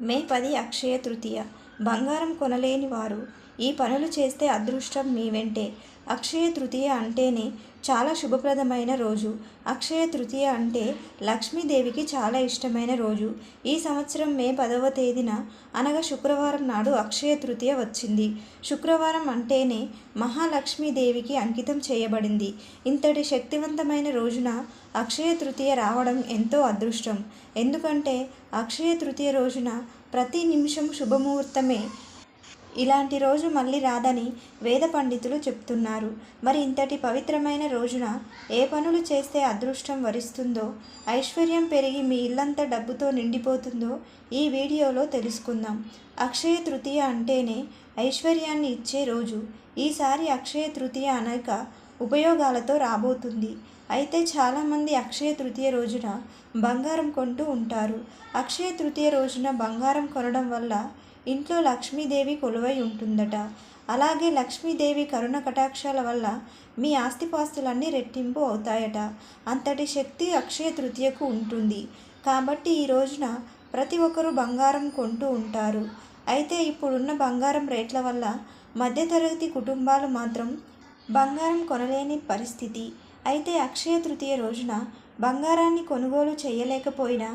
మే పది అక్షయ తృతీయ. బంగారం కొనలేని వారు ఈ పనులు చేస్తే అదృష్టం మీ వెంటే. అక్షయ తృతీయ అంటేనే చాలా శుభప్రదమైన రోజు. అక్షయ తృతీయ అంటే లక్ష్మీదేవికి చాలా ఇష్టమైన రోజు. ఈ సంవత్సరం మే పదవ తేదీన అనగా శుక్రవారం నాడు అక్షయ తృతీయ వచ్చింది. శుక్రవారం అంటేనే మహాలక్ష్మీదేవికి అంకితం చేయబడింది. ఇంతటి శక్తివంతమైన రోజున అక్షయ తృతీయ రావడం ఎంతో అదృష్టం. ఎందుకంటే అక్షయ తృతీయ రోజున ప్రతి నిమిషం శుభముహూర్తమే ఇలాంటి రోజు మళ్ళీ రాదని వేద పండితులు చెప్తున్నారు. మరి ఇంతటి పవిత్రమైన రోజున ఏ పనులు చేస్తే అదృష్టం వరిస్తుందో ఐశ్వర్యం పెరిగి మీ ఇల్లంతా డబ్బుతో నిండిపోతుందో ఈ వీడియోలో తెలుసుకుందాం. అక్షయ తృతీయ అంటేనే ఐశ్వర్యాన్ని ఇచ్చే రోజు. ఈసారి అక్షయ తృతీయ అనేక ఉపయోగాలతో రాబోతుంది. అయితే చాలామంది అక్షయ తృతీయ రోజున బంగారం కొంటూ ఉంటారు. అక్షయ తృతీయ రోజున బంగారం కొనడం వల్ల ఇంట్లో లక్ష్మీదేవి కొలువై ఉంటుందట. అలాగే లక్ష్మీదేవి కరుణ కటాక్షాల వల్ల మీ ఆస్తిపాస్తులన్నీ రెట్టింపు అవుతాయట. అంతటి శక్తి అక్షయ తృతీయకు ఉంటుంది. కాబట్టి ఈ రోజున ప్రతి ఒక్కరూ బంగారం కొంటూ ఉంటారు. అయితే ఇప్పుడున్న బంగారం రేట్ల వల్ల మధ్యతరగతి కుటుంబాలు మాత్రం బంగారం కొనలేని పరిస్థితి. అయితే అక్షయ తృతీయ రోజున బంగారాన్ని కొనుగోలు చేయలేకపోయినా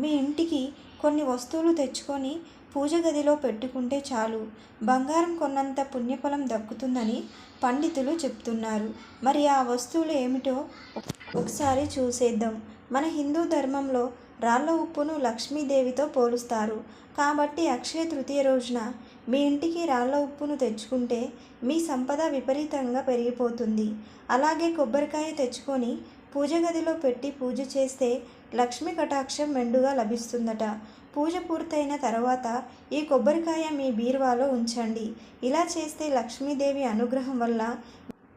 మీ ఇంటికి కొన్ని వస్తువులు తెచ్చుకొని పూజ గదిలో పెట్టుకుంటే చాలు. బంగారం కొన్నంత పుణ్యఫలం దక్కుతుందని పండితులు చెప్తున్నారు. మరి ఆ వస్తువులు ఏమిటో ఒకసారి చూసేద్దాం. మన హిందూ ధర్మంలో రాళ్ళ ఉప్పును లక్ష్మీదేవితో పోలుస్తారు. కాబట్టి అక్షయ తృతీయ రోజున మీ ఇంటికి రాళ్ళ ఉప్పును తెచ్చుకుంటే మీ సంపద విపరీతంగా పెరిగిపోతుంది. అలాగే కొబ్బరికాయ తెచ్చుకొని పూజ గదిలో పెట్టి పూజ చేస్తే లక్ష్మీ కటాక్షం మెండుగా లభిస్తుందట. పూజ పూర్తయిన తర్వాత ఈ కొబ్బరికాయ మీ బీరువాలో ఉంచండి. ఇలా చేస్తే లక్ష్మీదేవి అనుగ్రహం వల్ల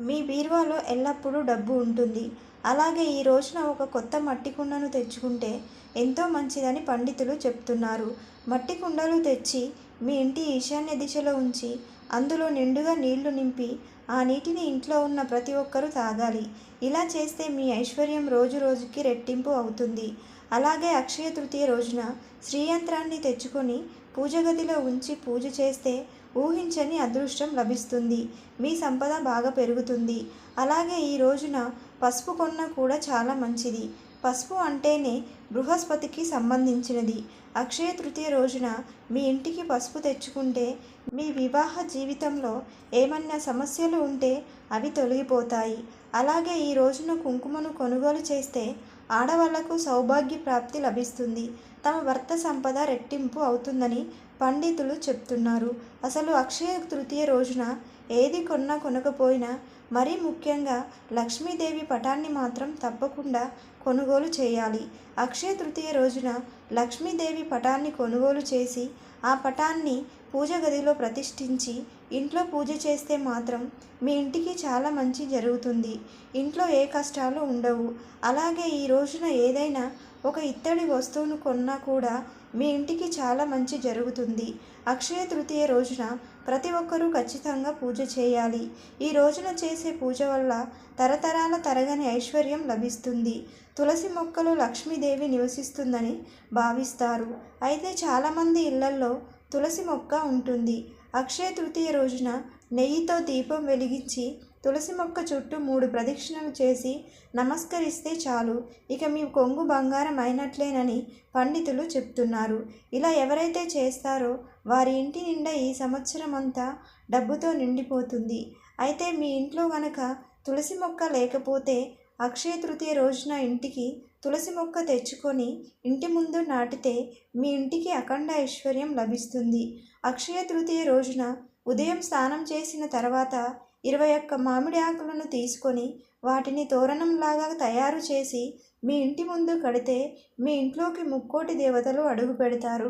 మీ బీరువాలో ఎల్లప్పుడూ డబ్బు ఉంటుంది. అలాగే ఈ రోజున ఒక కొత్త మట్టి కుండను తెచ్చుకుంటే ఎంతో మంచిదని పండితులు చెప్తున్నారు. మట్టి కుండలు తెచ్చి మీ ఇంటి ఈశాన్య దిశలో ఉంచి అందులో నిండుగా నీళ్ళు నింపి ఆ నీటిని ఇంట్లో ఉన్న ప్రతి ఒక్కరూ తాగాలి. ఇలా చేస్తే మీ ఐశ్వర్యం రోజు రోజుకి రెట్టింపు అవుతుంది. అలాగే అక్షయ తృతీయ రోజున శ్రీయంత్రాన్ని తెచ్చుకొని పూజ గదిలో ఉంచి పూజ చేస్తే ఊహించని అదృష్టం లభిస్తుంది. మీ సంపద బాగా పెరుగుతుంది. అలాగే ఈ రోజున పసుపు కొన్న కూడా చాలా మంచిది. పసుపు అంటేనే బృహస్పతికి సంబంధించినది. అక్షయ తృతీయ రోజున మీ ఇంటికి పసుపు తెచ్చుకుంటే మీ వివాహ జీవితంలో ఏమన్నా సమస్యలు ఉంటే అవి తొలగిపోతాయి. అలాగే ఈ రోజున కుంకుమను కొనుగోలు చేస్తే ఆడవాళ్ళకు సౌభాగ్య ప్రాప్తి లభిస్తుంది. తమ భర్త సంపద రెట్టింపు అవుతుందని పండితులు చెప్తున్నారు. అసలు అక్షయ తృతీయ రోజున ఏది కొన్నా కొనకపోయినా మరీ ముఖ్యంగా లక్ష్మీదేవి పటాన్ని మాత్రం తప్పకుండా కొనుగోలు చేయాలి. అక్షయ తృతీయ రోజున లక్ష్మీదేవి పటాన్ని కొనుగోలు చేసి ఆ పటాన్ని పూజ గదిలో ప్రతిష్ఠించి ఇంట్లో పూజ చేస్తే మాత్రం మీ ఇంటికి చాలా మంచి జరుగుతుంది. ఇంట్లో ఏ కష్టాలు ఉండవు. అలాగే ఈ రోజున ఏదైనా ఒక ఇత్తడి వస్తువును కొన్నా కూడా మీ ఇంటికి చాలా మంచి జరుగుతుంది. అక్షయ తృతీయ రోజున ప్రతి ఒక్కరూ ఖచ్చితంగా పూజ చేయాలి. ఈ రోజున చేసే పూజ వల్ల తరతరాల తరగని ఐశ్వర్యం లభిస్తుంది. తులసి మొక్కలు లక్ష్మీదేవి నివసిస్తుందని భావిస్తారు. అయితే చాలామంది ఇళ్ళల్లో తులసి మొక్క ఉంటుంది. అక్షయ తృతీయ రోజున నెయ్యితో దీపం వెలిగించి తులసి మొక్క చుట్టూ మూడు ప్రదక్షిణలు చేసి నమస్కరిస్తే చాలు. ఇక మీ కొంగు బంగారం అయినట్లేనని పండితులు చెప్తున్నారు. ఇలా ఎవరైతే చేస్తారో వారి ఇంటి నిండా ఈ సంవత్సరం అంతా డబ్బుతో నిండిపోతుంది. అయితే మీ ఇంట్లో గనక తులసి మొక్క లేకపోతే అక్షయ తృతీయ రోజున ఇంటికి తులసి మొక్క తెచ్చుకొని ఇంటి ముందు నాటితే మీ ఇంటికి అఖండ ఐశ్వర్యం లభిస్తుంది. అక్షయ తృతీయ రోజున ఉదయం స్నానం చేసిన తర్వాత ఇరవై ఒక్క మామిడి ఆకులను తీసుకొని వాటిని తోరణంలాగా తయారు చేసి మీ ఇంటి ముందు కడితే మీ ఇంట్లోకి ముక్కోటి దేవతలు అడుగు పెడతారు.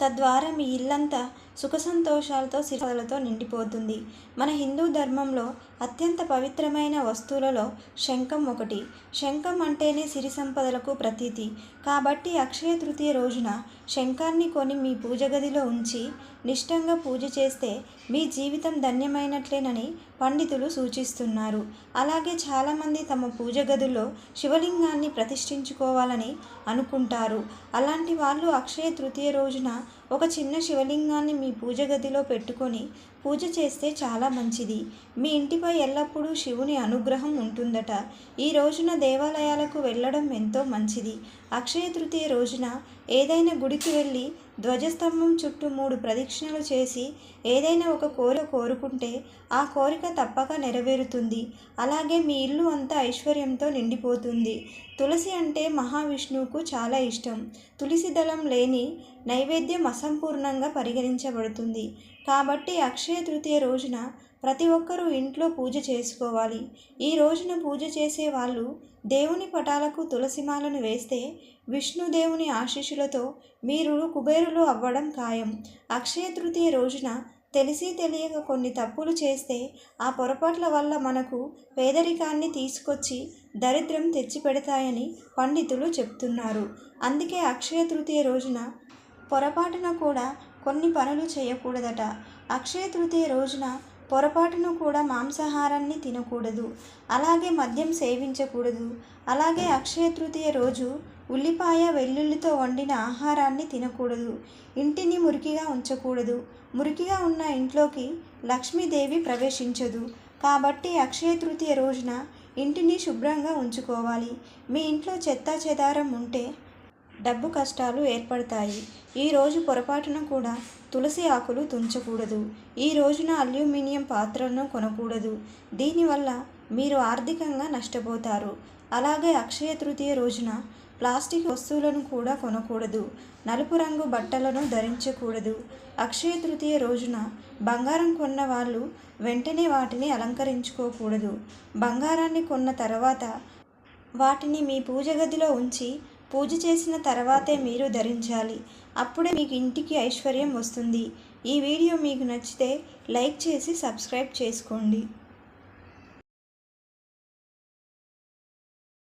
తద్వారా మీ ఇల్లంతా సుఖ సంతోషాలతో సిరలతో నిండిపోతుంది. మన హిందూ ధర్మంలో అత్యంత పవిత్రమైన వస్తువులలో శంఖం ఒకటి. శంఖం అంటేనే సిరి సంపదలకు ప్రతీతి. కాబట్టి అక్షయ తృతీయ రోజున శంఖాన్ని కొని మీ పూజ గదిలో ఉంచి నిష్టంగా పూజ చేస్తే మీ జీవితం ధన్యమైనట్లేనని పండితులు సూచిస్తున్నారు. అలాగే చాలామంది తమ పూజ గదుల్లో శివలింగాన్ని ప్రతిష్ఠించుకోవాలని అనుకుంటారు. అలాంటి వాళ్ళు అక్షయ తృతీయ రోజున ఒక చిన్న శివలింగాన్ని మీ పూజ గదిలో పెట్టుకొని పూజ చేస్తే చాలా మంచిది. మీ ఇంటిపై ఎల్లప్పుడూ శివుని అనుగ్రహం ఉంటుందట. ఈ రోజున దేవాలయాలకు వెళ్ళడం ఎంతో మంచిది. అక్షయ తృతీయ రోజున ఏదైనా గుడికి వెళ్ళి ధ్వజస్తంభం చుట్టూ మూడు ప్రదక్షిణలు చేసి ఏదైనా ఒక కోరిక కోరుకుంటే ఆ కోరిక తప్పక నెరవేరుతుంది. అలాగే మీ ఇల్లు అంతా ఐశ్వర్యంతో నిండిపోతుంది. తులసి అంటే మహావిష్ణువుకు చాలా ఇష్టం. తులసి దళం లేని నైవేద్యం అసంపూర్ణంగా పరిగణించబడుతుంది. కాబట్టి అక్షయ తృతీయ రోజున ప్రతి ఒక్కరూ ఇంట్లో పూజ చేసుకోవాలి. ఈ రోజున పూజ చేసే వాళ్ళు దేవుని పటాలకు తులసిమాలను వేస్తే విష్ణుదేవుని ఆశీస్సులతో మీరు కుబేరులు అవ్వడం ఖాయం. అక్షయ తృతీయ రోజున తెలిసి తెలియక కొన్ని తప్పులు చేస్తే ఆ పొరపాట్ల వల్ల మనకు పేదరికాన్ని తీసుకొచ్చి దరిద్రం తెచ్చిపెడతాయని పండితులు చెప్తున్నారు. అందుకే అక్షయ తృతీయ రోజున పొరపాటున కూడా కొన్ని పనులు చేయకూడదట. అక్షయ తృతీయ రోజున పొరపాటున కూడా మాంసాహారాన్ని తినకూడదు. అలాగే మద్యం సేవించకూడదు. అలాగే అక్షయ తృతీయ రోజు ఉల్లిపాయ వెల్లుల్లితో వండిన ఆహారాన్ని తినకూడదు. ఇంటిని మురికిగా ఉంచకూడదు. మురికిగా ఉన్న ఇంట్లోకి లక్ష్మీదేవి ప్రవేశించదు. కాబట్టి అక్షయ తృతీయ రోజున ఇంటిని శుభ్రంగా ఉంచుకోవాలి. మీ ఇంట్లో చెత్త చెదారం ఉంటే డబ్బు కష్టాలు ఏర్పడతాయి. ఈ రోజు పొరపాటున కూడా తులసి ఆకులు తుంచకూడదు. ఈ రోజున అల్యూమినియం పాత్రలను కొనకూడదు. దీనివల్ల మీరు ఆర్థికంగా నష్టపోతారు. అలాగే అక్షయ తృతీయ రోజున ప్లాస్టిక్ వస్తువులను కూడా కొనకూడదు. నలుపు రంగు బట్టలను ధరించకూడదు. అక్షయ తృతీయ రోజున బంగారం కొన్న వాళ్ళు వెంటనే వాటిని అలంకరించుకోకూడదు. బంగారాన్ని కొన్న తర్వాత వాటిని మీ పూజ గదిలో ఉంచి పూజ చేసిన తర్వాతే మీరు ధరించాలి. అప్పుడే మీకు ఇంటికి ఐశ్వర్యం వస్తుంది. ఈ వీడియో మీకు నచ్చితే లైక్ చేసి సబ్స్క్రైబ్ చేసుకోండి.